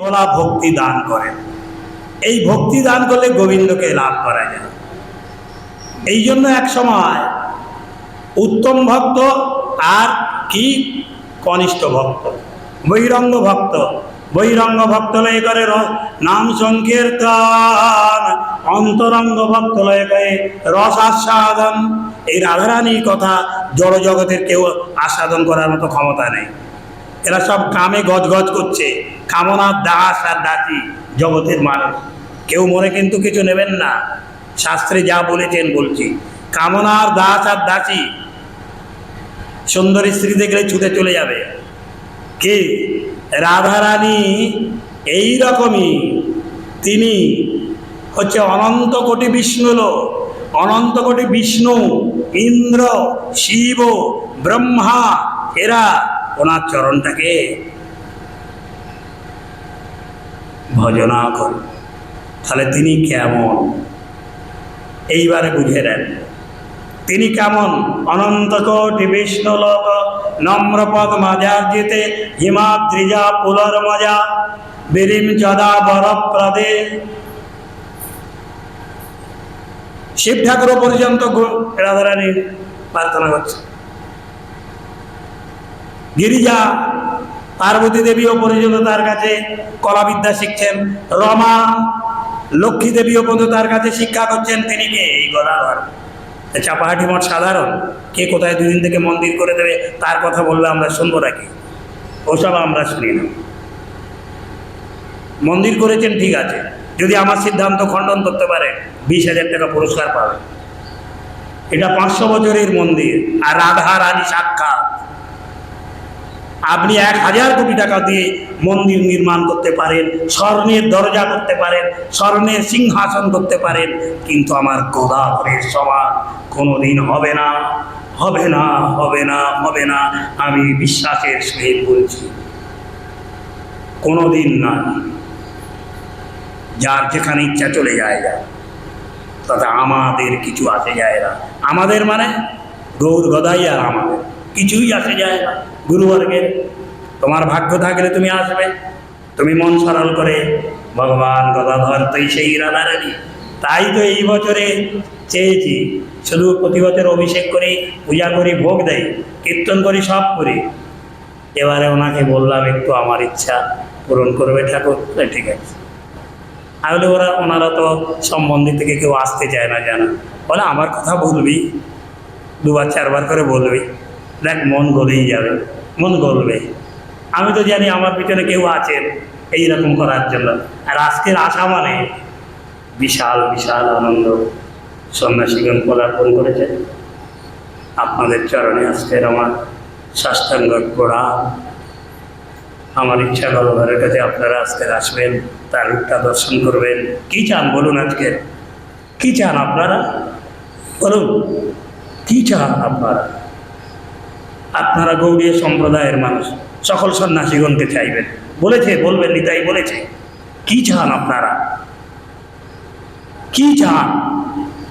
তোলা ভক্তি দান করেন। এই ভক্তি দান করলে গোবিন্দকে লাভ করা যায়। এই জন্য এক সময় উত্তম ভক্ত আর কি কনিষ্ঠ ভক্ত? বহিরঙ্গ ভক্ত। বহিরঙ্গ ভক্ত লয় করে নাম সংকীর্তন। অন্তরঙ্গ ভক্ত লয় করে রস আস্বাদন। এই রাধারানীর কথা জড় জগতের কেউ আস্বাদন করার মতো ক্ষমতা নেই। এরা সব কামে গজগজ করছে। কামনার দাস আর দাসী, জগতের মানুষ। কেউ মনে কিন্তু কিছু নেবেন না। শাস্ত্রে যা বলেছেন বলছি। কামনার দাস আর দাসী, সুন্দরী স্ত্রী দেখলে ছুটে চলে যাবে। কে? রাধারানী এই রকমই। তিনি হচ্ছে অনন্ত কোটি বিষ্ণু লোক। অনন্ত কোটি বিষ্ণু, ইন্দ্র, শিব, ব্রহ্মা, এরা ওনার চরণটাকে ভজনা করে। তাহলে তিনি কেমন? এইবারে বুঝে নেন। তিনি কেমন? অনন্ত কোটি বিষ্ণু লোক নম্রপদ মাজার যেতে হিমাদ্রিজা পুলর মজা বিরিম চদা বরপ্রদে। শিব ঠাকুর পর্যন্ত গো- রাধারানী প্রার্থনা করছে। গিরিজা, পার্বতী দেবীও পর্যন্ত তার কাছে কলাবিদ্যা শিখছেন। রমা, লক্ষ্মী দেবীও পর্যন্ত তার কাছে শিক্ষা করছেন তিনি কে? এই গদাধর। চাপাহাটি মঠ সাধারণ। কে কোথায় দুদিন থেকে মন্দির করে দেবে, তার কথা বললে আমরা শুনব নাকি ওসব আমরা শুনি না। মন্দির করেছেন, ঠিক আছে। যদি আমার সিদ্ধান্ত খণ্ডন করতে পারে, বিশ হাজার টাকা পুরস্কার পাবে। এটা পাঁচশো বছরের মন্দির। আর রাধা রানী সাক্ষাৎ। আপনি এক হাজার কোটি টাকা দিয়ে মন্দির নির্মাণ করতে পারেন, স্বর্ণের দরজা করতে পারেন, স্বর্ণের সিংহাসন করতে পারেন, কিন্তু আমার গোদাবরের সমান কোনোদিন হবে না হবে না হবে না হবে না, আমি বিশ্বাসের সহিত বলছি, কোনোদিন না। যার যেখানে ইচ্ছা চলে যায় যা তাতে আমাদের কিছু আসে যায় না। আমাদের মানে গৌর গদাই আর আমাদের, কিছুই আসে যায় না। গুরুবর্গের। তোমার ভাগ্য থাকলে তুমি আসবে। তুমি মন সরল করে, ভগবান গদাধর, তুই সেই রাধারানী। তাই তো এই বছরে চেয়েছি, শুধু প্রতি বছর অভিষেক করি, পূজা করি, ভোগ দেয় কীর্তন করি, সব করি। এবারে ওনাকে বললাম, একটু আমার ইচ্ছা পূরণ করবে ঠাকুর। ঠিক আছে। তাহলে ওরা, ওনারা তো সম্বন্ধী থেকে কেউ আসতে চায় না, জানা। বলে, আমার কথা বলবি? দুবার, চারবার করে বলবি? দেখ, মন গলেই যাবে। মন গলবে আমি তো জানি আমার পিছনে কেউ আছেন এইরকম করার জন্য। আর আজকের আশা মানে বিশাল বিশাল আনন্দ। সন্ন্যাসীগণ পদার্পণ করেছে আপনাদের চরণে আজকের আমার সাষ্টাঙ্গ প্রণাম আমার ইচ্ছা ভগবানের কাছে আপনারা আজকে আসবেন, তার রূপটা দর্শন করবেন। কি চান বলুন আজকে? কি চান আপনারা? বলুন, কি চান আপনারা? আপনারা গৌড়ীয় সম্প্রদায়ের মানুষ। সকল সন্ন্যাসীগণকে চাইবেন। বলেছে, বলবেন নিতাই বলেছে। কি চান আপনারা? কি চান?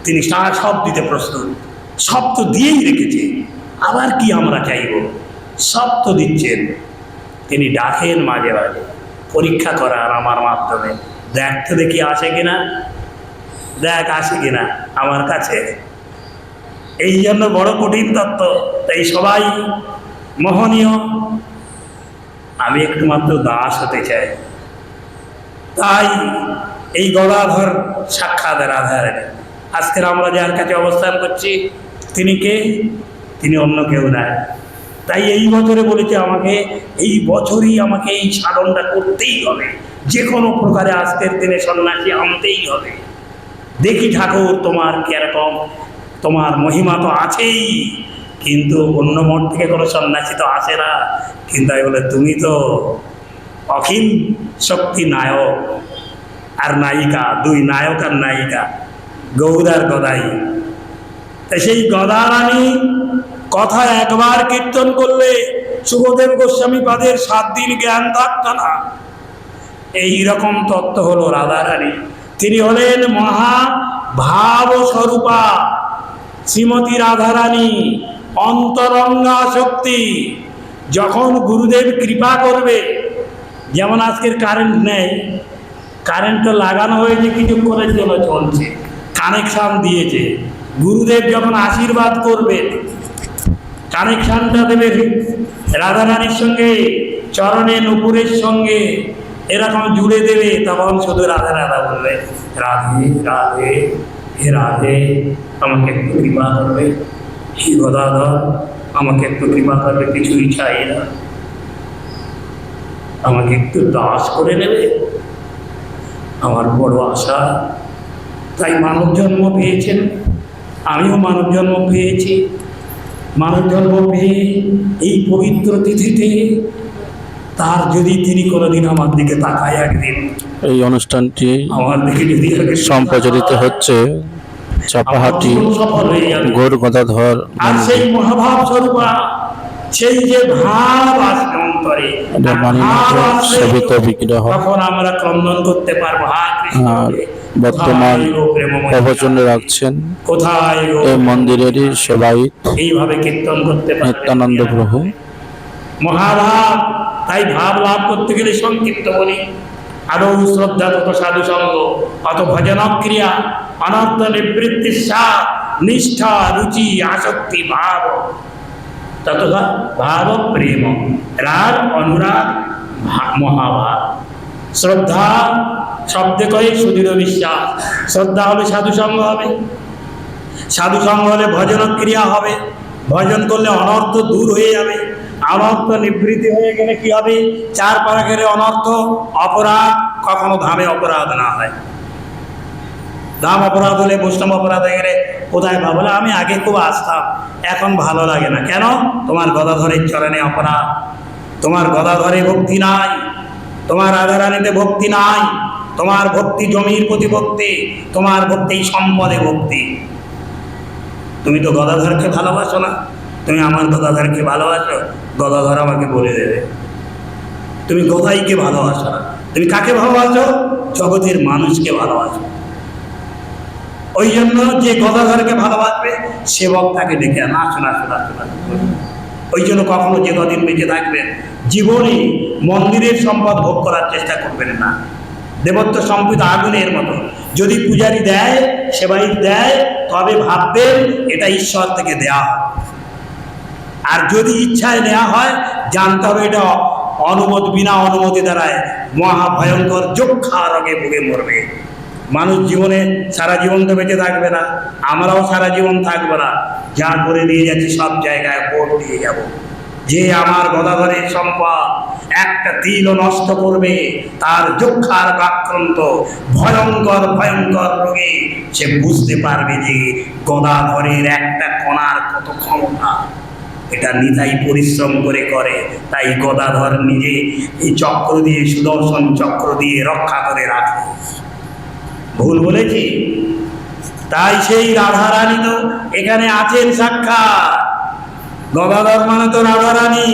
তিনি সারা সব দিতে প্রস্তুত। সব তো দিয়েই রেখেছে। আবার কি আমরা চাইব? সব তো দিচ্ছেন। তিনি ডাকেন মাঝে মাঝে। পরীক্ষা করার আমার মাধ্যমে। দেখতে দেখি আসে কিনা। দেখ আসে কিনা আমার কাছে। এই জন্য বড় কঠিন তত্ত্ব। তাই সবাই মোহনীয়। আমি একটু মাত্র দাস হতে চাই। তাই এই গদাধর সাক্ষাৎ রাধার আজকের আমরা যার কাছে অবস্থান করছি। তিনি কে? তিনি অন্য কেউ না। তাই এই বছরে বলেছে আমাকে, এই বছরই আমাকে এই সাধনটা করতেই হবে। যে কোনো প্রকারে আজকের দিনে সন্ন্যাসী আনতেই হবে। দেখি ঠাকুর, তোমার কীরকম তোমার মহিমা তো আছেই। কিন্তু অন্য মঠ থেকে কোনো সন্ন্যাসী তো আসে না। কিন্তু আমি বলে, তুমি তো অখিল শক্তি নায়ক আর নায়িকা, দুই নায়ক আর নায়িকা গৌদার গদাই। তা সেই গদারানী কথা একবার কীর্তন করলে সুখদেব গোস্বামী পাদের সাত দিন জ্ঞান থাকত না। এই রকম তত্ত্ব হলো রাধারানী। তিনি হলেন মহা ভাব স্বরূপা শ্রীমতী রাধারানী, অন্তরঙ্গা শক্তি, যখন গুরুদেব কৃপা করবে, যেমন আজকের কারেন্ট নেই কারেন্টটা লাগানো হয়েছে, কিছুক্ষণের জন্য চলছে কানেকশান দিয়েছে। গুরুদেব যখন আশীর্বাদ করবে কানেকশানটা দেবে রাধারানীর সঙ্গে, চরণে নুপুরের সঙ্গে, এরকম জুড়ে দেবে, তখন শুধু রাধা রাধা বলবে, রাধে রাধে। হে রাধে, আমাকে একটু কৃপা করবে। হে আমাকে একটু কৃপা করবে, কিছুই চাই না। আমাকে একটু দাস করে নেবে। আমার বড় আশা, তাই মানব জন্ম পেয়েছেন। আমিও মানব জন্ম পেয়েছি। মানব জন্ম পেয়ে এই পবিত্র তিথিতে তার যদি তিনি কোনোদিন আমার দিকে তাকায় একদিন এই অনুষ্ঠানটি আমার দিকে যদি সম্প্রচারিত হচ্ছে চাপাহাটি। গৌর গদাধর আর সেই মহাভাব স্বরূপা সেই যে ভাব আসবে অন্তরে সেবিত বিগ্রহ। তখন আমরা ক্রন্দন করতে পারব। বর্তমান প্রবচনে রাখছেন এই মন্দিরেরই সেবায়িত এইভাবে কীর্তন করতে নিত্যানন্দ প্রভু। মহাভাব তাই ভাব লাভ করতে গেলে সংক্ষিপ্ত বলি। আরও শ্রদ্ধা তত সাধু সঙ্গ অত ভজন ক্রিয়া অনর্থ নিবৃত্তি নিষ্ঠা, রুচি, আসক্তি, ভাব। ততটা ভাব, প্রেম, রাগ, অনুরাগ মহাভাব। শ্রদ্ধা শব্দে কয়ে সুদৃঢ় বিশ্বাস। শ্রদ্ধা হলে সাধু সঙ্গ হবে। সাধু সঙ্গ হলে ভজন ক্রিয়া হবে। ভজন করলে অনর্থ দূর হয়ে যাবে। অনর্থ নিবৃত্তি হয়ে গেলে কি হবে? চার পাড়া গেলে অনর্থ, অপরাধ, কখনো ধামে অপরাধ না হয়। ধাম অপরাধ হলে, বৈষ্ণব অপরাধ হয়ে গেলে কোথায় বা বলে, আমি আগে খুব আসতাম, এখন ভালো লাগে না। কেন? তোমার গদাধরের চরণে অপরাধ। তোমার গদাধরে ভক্তি নাই। তোমার রাধারানীতে ভক্তি নাই। তোমার ভক্তি জমির প্রতি ভক্তি, তোমার ভক্তি সম্পদে ভক্তি। তুমি তো গদাধরকে ভালোবাসো না। তুমি আমার গদাধরকে ভালোবাসো। গদাধর আমাকে বলে দেবে। তুমি গদাইকে ভালোবাসো না? তুমি কাকে ভালোবাসো? জগতের মানুষকে ভালোবাসো। ওই জন্য যে গদাধরকে ভালোবাসবে সেবক তাকে ডেকে আনা। শোনা শোনা শোনা ওই জন্য কখনো যে কদিন বেঁচে থাকবেন, জীবনে মন্দিরের সম্পদ ভোগ করার চেষ্টা করবেন না। দেবত্ব সম্পদ আগুনের মতো। যদি পূজারি দেয় সেবাই দেয়, তবে ভাববেন এটা ঈশ্বর থেকে দেয়া আর যদি ইচ্ছায় নেওয়া হয়, জানতে হবে এটা অনুমতি বিনা অনুমতি দ্বারায় মহা ভয়ঙ্কর যক্ষা রোগে ভুগে মরবে। মানুষ জীবনে সারা জীবন তো বেঁচে থাকবে না, আমরাও সারা জীবন থাকব না। যা করে নিয়ে যাচ্ছি সব জায়গায় ভোট দিয়ে যাব। যে আমার গদাধরের সম্পদ একটা তিলও নষ্ট করবে, তার যক্ষার আক্রান্ত ভয়ঙ্কর ভয়ঙ্কর রোগে সে বুঝতে পারবে যে গদাধরের একটা কণার কত ক্ষমতা। এটা নিতাই পরিশ্রম করে করে। তাই গদাধর নিজে এই চক্র দিয়ে, সুদর্শন চক্র দিয়ে রক্ষা করে রাখে। ভুল বলেছি? তাই সেই রাধারানী তো এখানে আছেন সাক্ষাৎ। গদাধর মানে তো রাধারানী।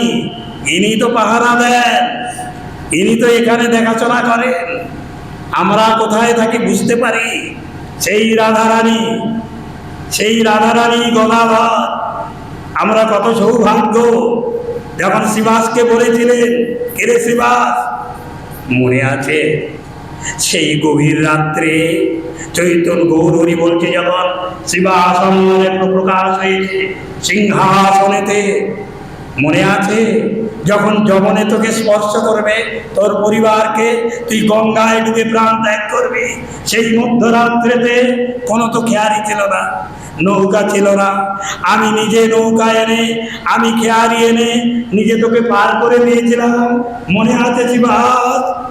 ইনি তো পাহারা দেন। ইনি তো এখানে দেখাশোনা করেন। আমরা কোথায় থাকি বুঝতে পারি। সেই রাধারানী সেই রাধারানী গদাধর। আমরা কত সৌভাগ্য। যখন শিবাসকে বলেছিলেন কেরে শিবাস? মনে আছে সেই গভীর রাত্রে চৈতন গৌরী বলছে যখন শিবাসনে প্রকাশ হয়েছে সিংহাসনেতে। মনে আছে যখন যমনে তোকে স্পর্শ করবে, তোর পরিবারকে তুই গঙ্গায় ডুবে প্রাণ ত্যাগ করবি, সেই মধ্যরাত্রেতে কোনো তো খেয়ারি ছিল না। নৌকা ছিল না। আমি নিজে নৌকা এনে, আমি খেয়ারি এনে নিজে তোকে পার করে দিয়েছিলাম। মনে আছে শিবাস?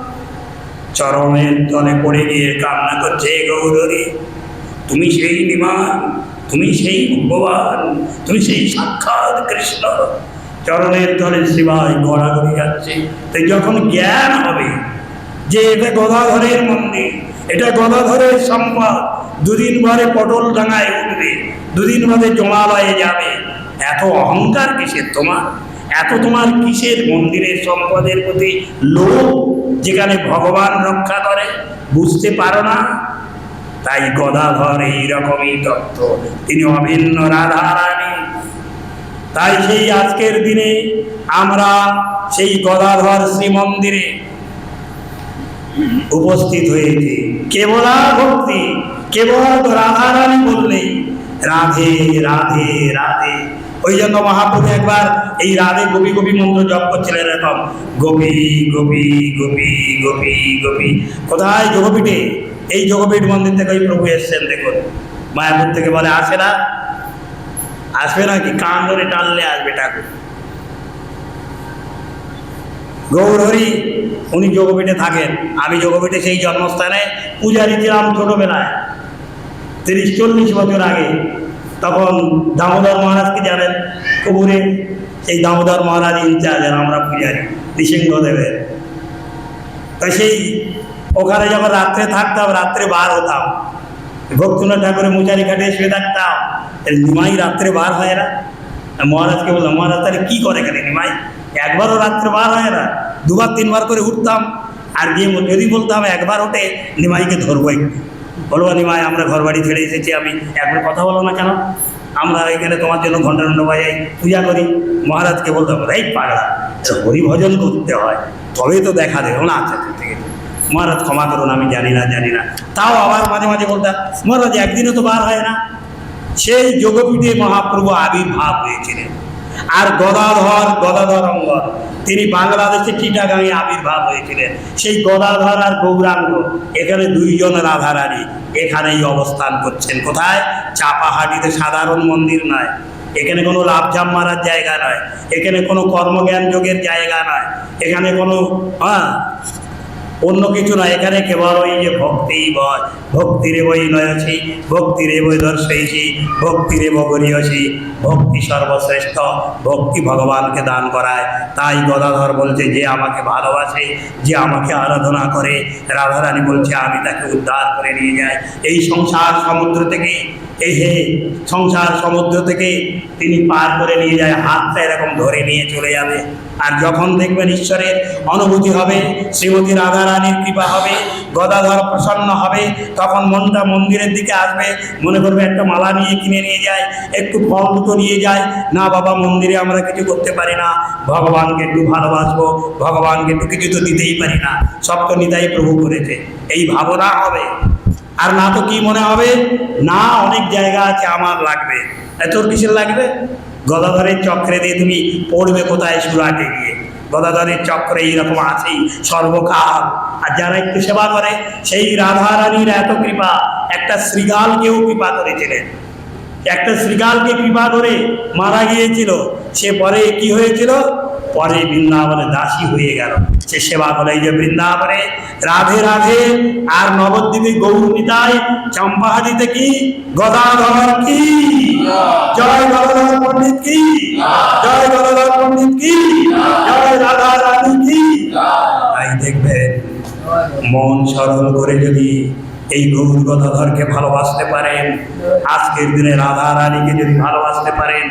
চরমের তলে পড়ে গিয়ে কান্না করছে গৌরী। তুমি সেই নিমান তুমি সেই ভগবান, তুমি সেই সাক্ষাৎ কৃষ্ণ। চরণের তলে শিবায় গড়াগড়ি যাচ্ছে। তাই যখন জ্ঞান হবে যে এটা গদাধরের মন্দির, এটা গদাধরের সম্পদ দুদিন পরে পটল ডাঙায় উঠবে, দুদিন বাদে জমালয়ে যাবে। এত অহংকার কিসের তোমার? এত তোমার কিসের মন্দিরের সম্পদের প্রতি লোভ যেখানে ভগবান রক্ষা করে? বুঝতে পারো না? তাই গদাধর এইরকমই তত্ত্ব। তিনি অভিন্ন রাধারানী। তাই সেই আজকের দিনে আমরা সেই গদাধর শ্রী মন্দিরে উপস্থিত হয়েছে। কেবলা ভক্তি কেবল রাধারানী বললেই রাধে রাধে রাধে। ওই জন্য মহাপ্রভু একবার এই রাধে গোপী গোপী মন্ত্র জপ করছিলেন এরকম, গোপী গোপী গোপী গোপী গোপী। কোথায় যোগপীঠে এই যোগপীঠ মন্দির থেকে ওই প্রভু এসছেন, দেখুন। মায়াপুর থেকে বলে, আসে না। আসবে নাকি কান ধরে টানলে আসবে ঠাকুর। গৌরহরি, উনি যোগপীঠে থাকেন। আমি যোগপীঠে সেই জন্মস্থানে পূজারি ছিলাম ছোটবেলায়। তিরিশ, চল্লিশ বছর আগে। তখন দামোদর মহারাজকে জানেন কবুরে। সেই দামোদর মহারাজ ইনচার্জ আর আমরা পূজারি নৃসিংহদেবের তো সেই ওখানে যখন রাত্রে থাকতাম, রাত্রে বার হতাম। ভক্তিনাথ ঠাকুরের মুচারি ঘাটে শুয়ে থাকতাম। নিমাই রাত্রে বার হয় না। মহারাজকে বললাম, মহারাজ, তাহলে কী করে কেন নিমাই? একবারও রাত্রে বার হয় না দুবার তিনবার করে উঠতাম আর গিয়ে যদি বলতাম একবার ওঠে নিমাইকে ধরবো একটু। বলব নিমাই আমরা ঘর বাড়ি ছেড়ে এসেছি আমি একবার কথা বলো না কেন? আমরা এখানে তোমার জন্য ঘণ্টা ঘণ্টা বাজাই পূজা করি। মহারাজকে বলতাম পাগলা এটা হরিভজন করতে হয় তবেই তো দেখা দেবে। না আচ্ছা আচ্ছা, ঠিক আছে। মহারাজ ক্ষমা করুন আমি জানি না জানি না। তাও আবার মাঝে মাঝে বলতাম মহারাজ একদিনও তো বার হয় না। সেই যোগপীঠে মহাপ্রভু আবির্ভাব হয়েছিলেন। আর গদাধর গদাধর অঙ্গর তিনি বাংলাদেশে চিটাগাঙে আবির্ভাব হয়েছিলেন। সেই গদাধর আর গৌরাঙ্গ, এখানে দুইজন রাধারানী, এখানেই অবস্থান করছেন। কোথায়? চাপাহাটিতে সাধারণ মন্দির নয়। এখানে কোনো লাভজাম মারার জায়গা নয়। এখানে কোনো কর্মজ্ঞান যোগের জায়গা নয়। এখানে কোনো হ্যাঁ অন্য কিছু না, এখানে কেবল ওই যে ভক্তি বয়, ভক্তিরে বই নয়ছি, ভক্তিরে বই দর্শইছি, ভক্তিরে বগরিয়ছি ভক্তি সর্বশ্রেষ্ঠ, ভক্তি ভগবানকে দান করায়। তাই গদাধর বলছে, যে আমাকে ভালোবাসে, যে আমাকে আরাধনা করে, রাধারানী বলছে, আমি তাকে উদ্ধার করে নিয়ে যাই। এই সংসার সমুদ্র থেকে, এই হে সংসার সমুদ্র থেকে তিনি পার করে নিয়ে যায়, হাতটা এরকম ধরে নিয়ে চলে যাবে। আর যখন দেখবেন ঈশ্বরের অনুভূতি হবে, শ্রীমতী রাধারানীর কৃপা হবে, গদাধর প্রসন্ন হবে, তখন মনটা মন্দিরের দিকে আসবে, মনে করবে একটা মালা নিয়ে কিনে নিয়ে যায়, একটু ফল দুটো নিয়ে যায়, না বাবা, মন্দিরে আমরা কিছু করতে পারি না, ভগবানকে একটু ভালোবাসবো, ভগবানকে একটু কিছু তো দিতেই পারি না, সব তো নিতাই প্রভু করেছে। এই ভাবনা হবে। আর না তো কি মনে হবে? না, অনেক জায়গা আছে আমার লাগবে। এ তোর কিসের লাগবে? গদাধরের চক্রে দিয়ে তুমি পড়বে কোথায় সুরাটে গিয়ে? গদাধরের চক্রে এইরকম আছেই, সর্বকাল। আর যারা একটু সেবা করে, সেই রাধা রানীর এত কৃপা। একটা শ্রীগালকেও কৃপা করেছিলেন। একটা শ্রীগালকে কৃপা করে মারা গিয়েছিল। সে পরে কি হয়েছিল? পরে বৃন্দাবনে দাসী হয়ে গেল। সে সেবা করে যে বৃন্দাবনে, রাধে রাধে, আর নবদ্বীপে গৌরমিতায় চম্পাহাটিতে কি? গদাধর কি? জয় গদাধর পণ্ডিত কি? জয় গদাধর পণ্ডিত কি? জয় রাধা রানী কি? তাই দেখবেন, মন সরল করে যদি এই গৌর গদাধরকে ভালোবাসতে পারেন। আজকের দিনে রাধা রানীকে যদি ভালোবাসতে পারেন,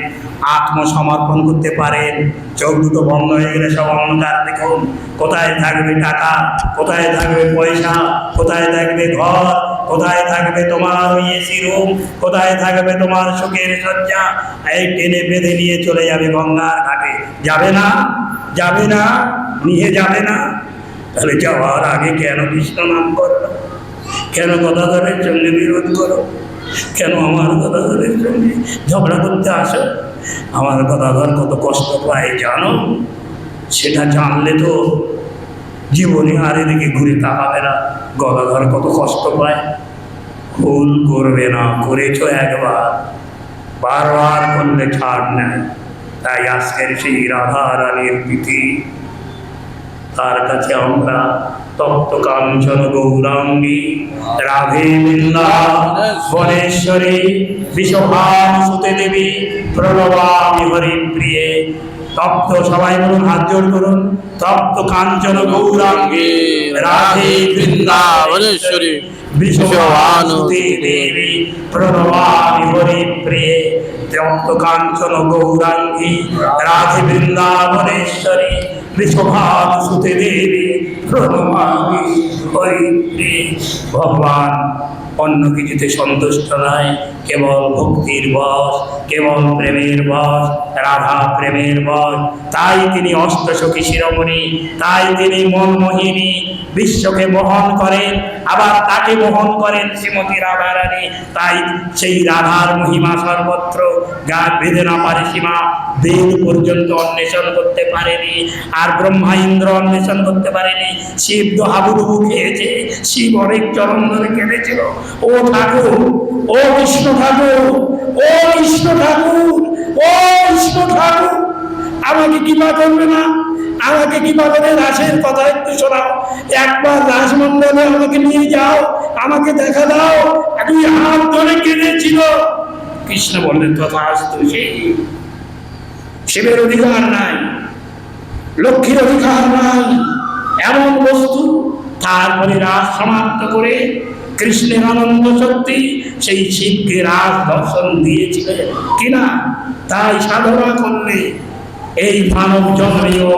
আত্মসমর্পণ করতে পারেন, চোখ দুটো বন্ধ হয়ে গেলে সব অন্ধকার দেখুন। কোথায় থাকবে টাকা? কোথায় থাকবে পয়সা? কোথায় থাকবে ঘর? কোথায় থাকবে তোমার ওই এসি রুম কোথায় থাকবে তোমার সুখের শয্যা? এই টেনে বেঁধে নিয়ে চলে যাবে গঙ্গার ঘাটে। যাবে না? যাবে না? নিয়ে যাবে না? তাহলে যাওয়ার আগে কেন কৃষ্ণ নাম করল? কেন গদাধরের সঙ্গে বিরোধ করো? কেন আমার গদাধরের সঙ্গে ঝগড়া করতে আসো? আমার গদাধর কত কষ্ট পায় জানো? সেটা জানলে তো জীবনে আর এদিকে ঘুরে তাকাবে না। গদাধর কত কষ্ট পায়। ভুল করবে না, করেছ একবার। বারবার করলে ছাড় নেয়। তাই আজকের সেই রাধা রানীর তিথি তার কাছে আমরা তপ্ত কাঞ্চন গৌরাঙ্গী রাধে বৃন্দা বনেশ্বরী বিশ্বভাব সুতে দেবী, প্রণবামি হরি প্রিয়ে তপ্ত সবাই বলুন হাত জোর করুন। তপ্ত কাঞ্চন গৌরাঙ্গী রাধে বৃন্দাবনেশ্বরী বিশ্বভানুতে দেবী, প্রণবামি হরি প্রিয়ে তপ্ত কাঞ্চন গৌরাঙ্গী রাধে বৃন্দাবনেশ্বরী বিশ্বভাব সুতে দেবী প্রণমামি হরি ভগবান অন্য কিছুতে সন্তুষ্ট নয়। কেবল ভক্তির বস কেবল প্রেমের বস রাধা প্রেমের বস তাই তিনি অষ্টসখী শিরোমণি, তাই তিনি মনমোহিনী, বিশ্বকে বহন করেন, আবার তাকে বহন করেন শ্রীমতী রাধা রানী তাই সেই রাধার মহিমা সর্বত্র যা বেঁধে না পারে সীমা। বেদ পর্যন্ত অন্বেষণ করতে পারেনি, আর ব্রহ্মা ইন্দ্র অন্বেষণ করতে পারেনি। শিব তো হাবুডুবু খেয়েছে, শিব অনেক চরণ ধরে কেঁদেছিল ও ঠাকুর, ও কৃষ্ণ ঠাকুর, ও কৃষ্ণ ঠাকুর, ও কৃষ্ণ ঠাকুর। আমাকে কৃপা করবে না? আমাকে কৃপা করে রাসের কথা একটু শোনাও। একবার রাসমণ্ডলে আমাকে নিয়ে যাও, আমাকে দেখা দাও। দুই হাত ধরে কেঁদেছিল কৃষ্ণ বললেন তথা আসতো সেই। শিবের অধিকার নাই, লক্ষ্মীর অধিকার নাই। এমন বস্তু তারপরে রাস সমাপ্ত করে কৃষ্ণের আনন্দ শক্তি সেই শিবকে রাজ দর্শন দিয়েছিলেন। কিনা? তাই সাধনা করলে এই মানব জন্মেও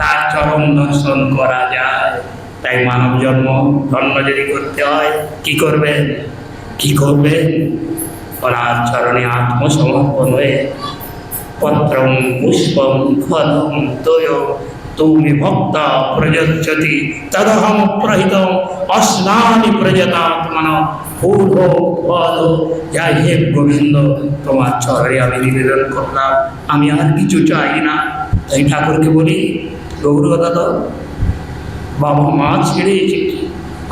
তার চরণ দর্শন করা যায়। তাই মানব জন্ম ধন্য যদি করতে হয়, কি করবেন কি করবেন ওনার চরণে আত্মসমর্পণ হয়ে পত্রম পুষ্পম ফলম তোয় তুমি ভক্ত প্রযচ্ছতি তদহম প্রহিত অস্নানি প্রজতাত্মন ফুল হে গোবিন্দ তোমার চরণে আমি নিবেদন করলাম। আমি আর কিছু চাই না। তাই ঠাকুরকে বলি, গৌর দাদা, বাবা মা ছেড়ে এসেছি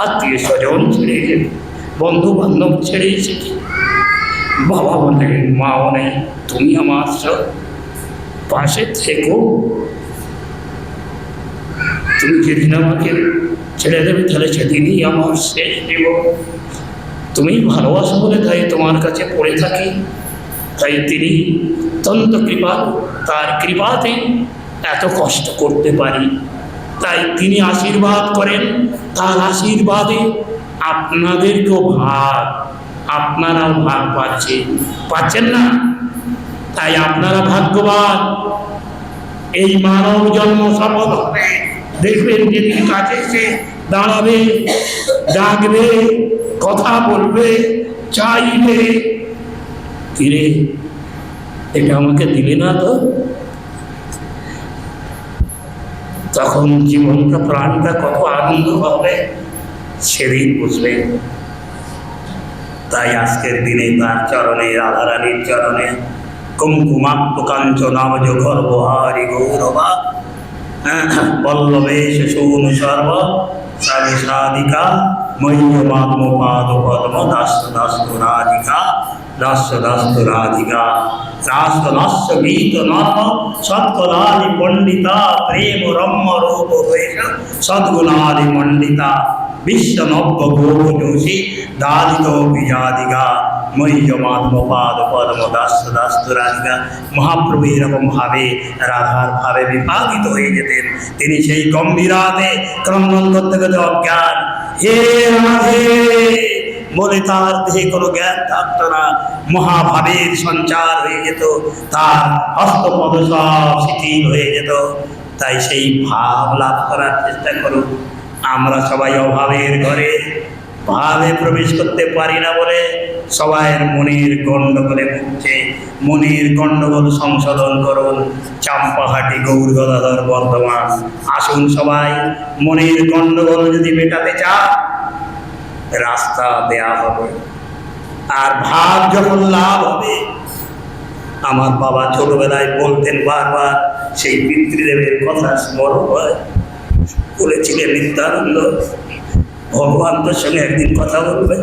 আত্মীয় স্বজন ছেড়ে এসেছি বন্ধু বান্ধব ছেড়ে এসেছি বাবা নেই মাও নেই, তুমি আমার পাশে থেকো। তুমি যেদিন আমাকে ছেড়ে দেবে, তাহলে সেদিনই আমার শেষ দেব। তুমি ভালোবাসো বলে তাই তোমার কাছে পড়ে থাকি। তাই তিনি অত্যন্ত কৃপা, তার কৃপাতে এত কষ্ট করতে পারি। তাই তিনি আশীর্বাদ করেন, তার আশীর্বাদে আপনাদেরকেও ভাগ আপনারাও ভাগ পাচ্ছেন। পাচ্ছেন না? তাই আপনারা ভাগ্যবান। এই মানব জন্ম সফল হবে। দেখবেন যেদিন কাছে এসে দাঁড়াবে ডাকবে কথা বলবে, চাইবে। কিরে, এটা আমাকে দিলে না তো? তখন জীবনটা, প্রাণটা কত আনন্দ হবে, সেদিন বুঝবে তাই আজকের দিনে তার চরণে, রাধারানীর চরণে কুমকুমাক্ত কাঞ্চনামজ গর্বহারি গৌরবা। বল্লভেশ সৌন সর্ব সারি সাধিকা মহ্যমাত্ম পাদ পদ্ম দাস দাস রাধিকা দাস দাস পণ্ডিতা প্রেম রম্য রূপ সদ্গুণাদি পণ্ডিতা বিশ্ব নব্য গৌর দাদিত বিজাদিগা মহ্যমাত্ম পাদ পদ্ম দাস দাস মহাপ্রভু এরকম ভাবে রাধার ভাবে বিপাকিত হয়ে যেতেন তিনি সেই গম্ভীরাতে ক্রন্দন করতে করতে অজ্ঞান হে রাধে বলে তার দেহে কোনো জ্ঞান থাকতো না মহাভাবের সঞ্চার হয়ে যেত তার হস্তপদ সব শিথিল হয়ে যেত তাই সেই ভাব লাভ করার চেষ্টা করুন আমরা সবাই অভাবের ঘরে ভাবে প্রবেশ করতে পারি না বলে সবাই মনের গণ্ডগোলে ভুগছে। মনের গণ্ডগোল সংশোধন করুন। চাম্পাহাটি গৌর গদাধর বর্ধমান। আসুন সবাই, মনের গণ্ডগোল যদি মেটাতে চান, রাস্তা দেয়া হবে। আর ভাব যখন লাভ হবে, আমার বাবা ছোটবেলায় বলতেন বারবার, সেই পিতৃদেবের কথা স্মরণ হয়। বলেছিলেন নিত্যানন্দ, ভগবান তোর সঙ্গে একদিন কথা বলবে।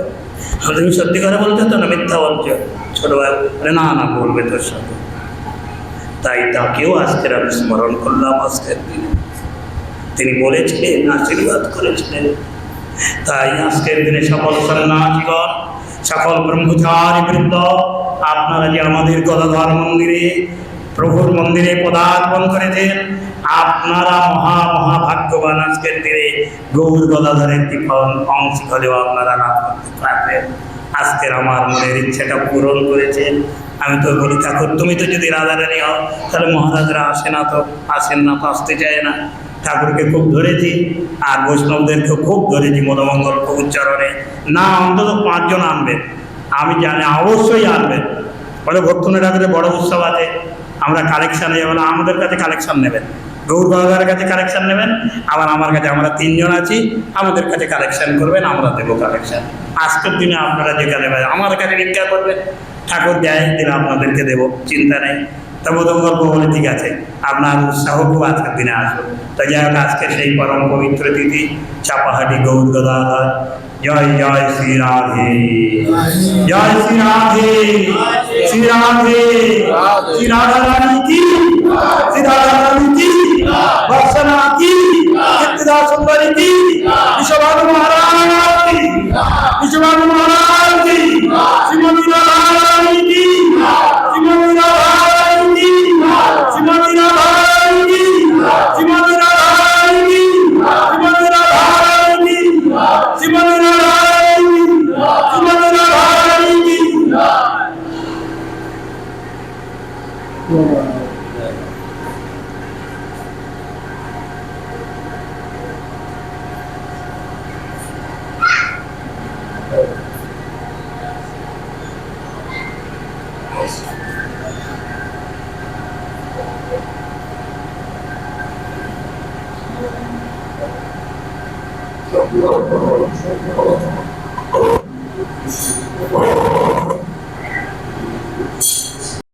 আর তুমি সত্যি কথা বলছো তো না মিথ্যা বলছো? ছোট ভাই না না, বলবে তোর সঙ্গে। তাই তাকেও আজকের আমি স্মরণ করলাম আজকের দিনে। তিনি বলেছিলেন, আশীর্বাদ করেছিলেন। তাই আজকের দিনে সকল সন্ন্যাসীগণ, সকল ব্রহ্মচারী বৃন্দ, আপনারা যে আমাদের গদাধর মন্দিরে প্রভুর মন্দিরে পদার্পণ করেছেন। আপনারা মহা মহা ভাগ্যবান আজকের দিনে গৌর গদাধরের কৃপণ অংশ আপনারা লাভ করতে পারবেন। আজকের আমার মনের ইচ্ছাটা পূরণ করেছেন। আমি তো বলি, ঠাকুর, তুমি তো যদি রাধারানী হও, তাহলে মহারাজরা আসে না তো? আসেন না তো, আসতে চায় না। ঠাকুরকে খুব ধরেছি, আর বৈষ্ণবদেরকেও খুব ধরেছি মদমঙ্গল উচ্চারণে। না, অন্তত পাঁচজন আনবেন। আমি জানি, অবশ্যই আনবেন। বলে ভক্তনের ঠাকুরের বড় উৎসব আছে। আমরা কালেকশানে না আমাদের কাছে কালেকশান নেবেন। গৌর বাবার কাছে কালেকশান নেবেন, আবার আমার কাছে আমরা তিনজন আছি, আমাদের কাছে কালেকশান করবেন, আমরা দেবো কালেকশান আজকের দিনে আপনারা যেখানে আমার কাছে ভিক্ষা করবেন। ঠাকুর দেয়, দিলে আপনাদেরকে দেবো, চিন্তা নেই। তা বোধ গল্প বলে, ঠিক আছে। আপনার উৎসাহ খুব আজকের দিনে আসবে। তো যাই হোক, আজকে সেই পরম পবিত্র তিথি, চাপাহাটি গৌর গদাধর। জয় জয় শ্রী রাধে। জয় শ্রী রাধে। শ্রী রাধে। শ্রী রাধা। রানী কি শ্রী রাধা। রানী কি বর্ষনা কি কীর্তিদা সুন্দরী কি বিশ্বভানু মহারাজ।